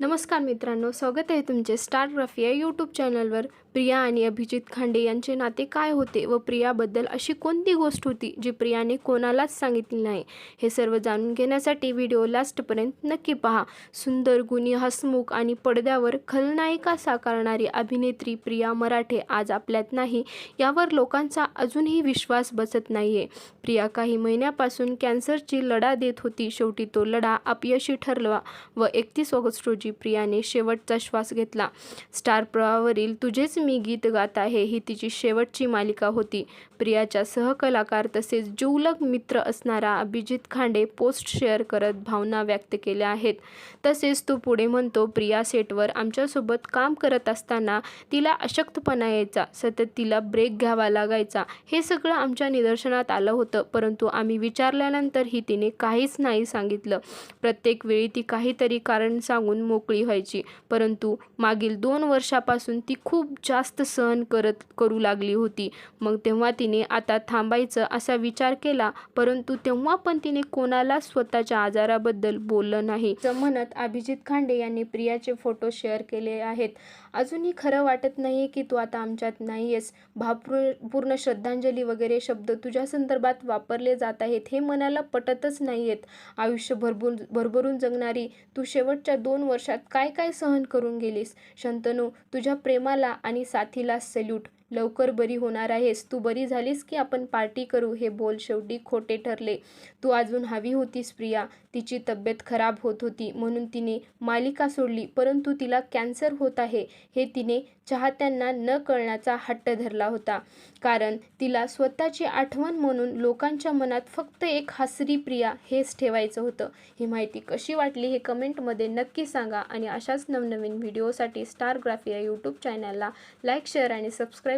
नमस्कार मित्रांनो स्वागत आहे तुमचे स्टारग्राफी या यूट्यूब चॅनलवर प्रिया आणि अभिजित खांडे यांचे नाते काय होते व प्रियाबद्दल अशी कोणती गोष्ट होती जी प्रियाने कोणालाच सांगितली नाही? हे सर्व जाणून घेण्यासाठी व्हिडिओ लास्टपर्यंत नक्की पहा. सुंदर गुणी हसमुख आणि पडद्यावर खलनायिका साकारणारी अभिनेत्री प्रिया मराठे आज आपल्यात नाही यावर लोकांचा अजूनही विश्वास बसत नाही आहे प्रिया काही महिन्यापासून कॅन्सरची लढा देत होती. शेवटी तो लढा अपयशी ठरला व एकतीस ऑगस्ट रोजी प्रियाने शेवटचा श्वास घेतला. स्टार प्रवावरील तुझेच मी गीत गात आहे ही तिची शेवटची मालिका होती. प्रियाच्या सहकलाकार तसेच जिवलग मित्र असणारा अभिजित खांडे पोस्ट शेअर करत भावना व्यक्त केल्या आहेत. तसेच तो पुढे म्हणतो प्रिया सेटवर आमच्यासोबत काम करत असताना तिला अशक्तपणा यायचा सतत तिला ब्रेक घ्यावा लागायचा. हे सगळं आमच्या निदर्शनात आलं होतं परंतु आम्ही विचारल्यानंतरही तिने काहीच नाही सांगितलं. प्रत्येक वेळी ती काहीतरी कारण सांगून मोकळी व्हायची. परंतु मागील दोन वर्षापासून ती खूप जास्त सहन करत करू लागली होती. मग तेव्हा तिने आता थांबायचं असा विचार केला परंतु तेव्हा पण तिने कोणाला स्वतःच्या आजाराबद्दल बोललं नाही. म्हणत अभिजित खांडे यांनी प्रियाचे फोटो शेअर केले आहेत. अजूनही खरं वाटत नाही की तू आता आमच्यात नाही आहेस भावपूर्ण श्रद्धांजली वगैरे शब्द तुझ्या संदर्भात वापरले जात आहेत. हे मनाला पटतच नाही आहेत आयुष्य भरभरून भरभरून जगणारी तू शेवटच्या दोन वर्ष वर्षात काय काय सहन करून गेलीस? शंतनू तुझ्या प्रेमाला आणि साथीला सल्यूट लवकर बरी होणार आहेस. तू बरी झालीस की आपण पार्टी करू? हे बोल शेवटी खोटे ठरले. तू अजून हवी होतीस प्रिया. तिची तब्येत खराब होत होती. म्हणून तिने मालिका सोडली. परंतु तिला कॅन्सर होत आहे. हे तिने चाहत्यांना न कळण्याचा हट्ट धरला होता. कारण तिला स्वतःची आठवण म्हणून लोकांच्या मनात फक्त एक हसरी प्रिया हेच ठेवायचं होतं. ही माहिती कशी वाटली हे कमेंटमध्ये नक्की सांगा. आणि अशाच नवनवीन व्हिडिओसाठी स्टार ग्राफिया यूट्यूब चॅनलला लाईक शेअर आणि सबस्क्राईब